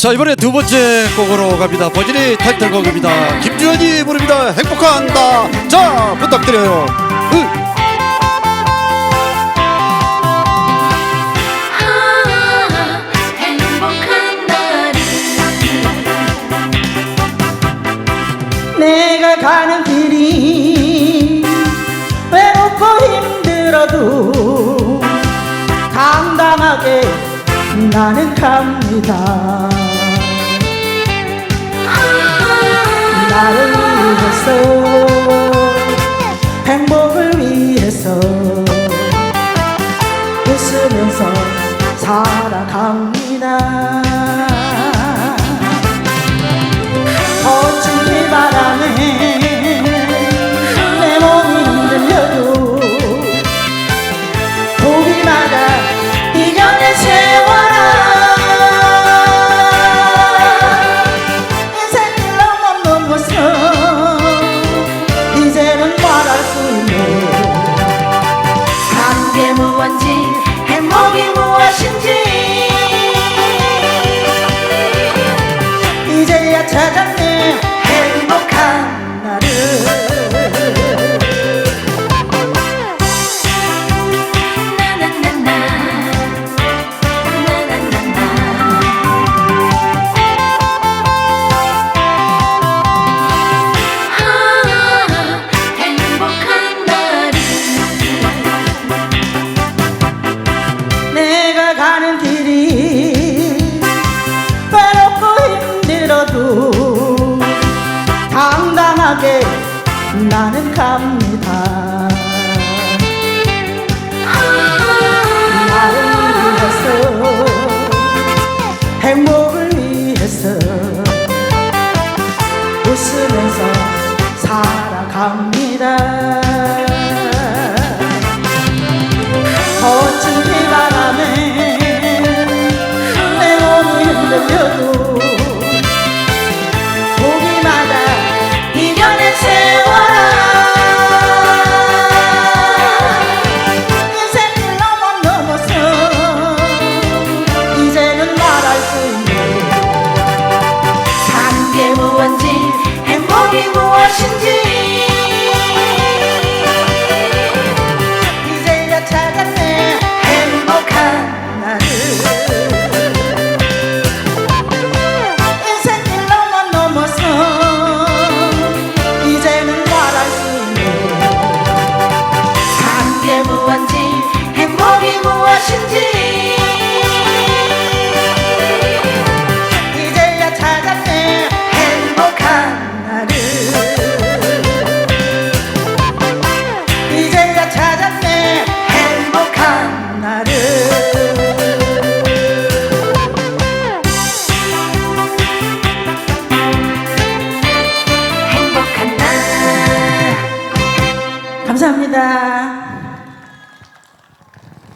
자 이번에 두 번째 곡으로 갑니다. 버진이 타이틀곡입니다. 김주현이 부릅니다. 행복한다. 자 부탁드려요. 으. 아, 내가 가는 길이 외롭고 힘들어도 당당하게 나는 갑니다 나를 위해서 행복을 위해서 웃으면서 살아갑니다. 거친 비바람에 찾았 당당하게 나는 갑니다. 나를 위해서 행복을 위해서 웃으면서 살아갑니다. 거친 비바람에 내 몸이 흔들려도 행복이 무엇인지. 이제야 찾았네 행복한 나를. 인생길 너만 넘어서 이제는 말할 수 있네. 함께 무엇인지 행복이 무엇인지.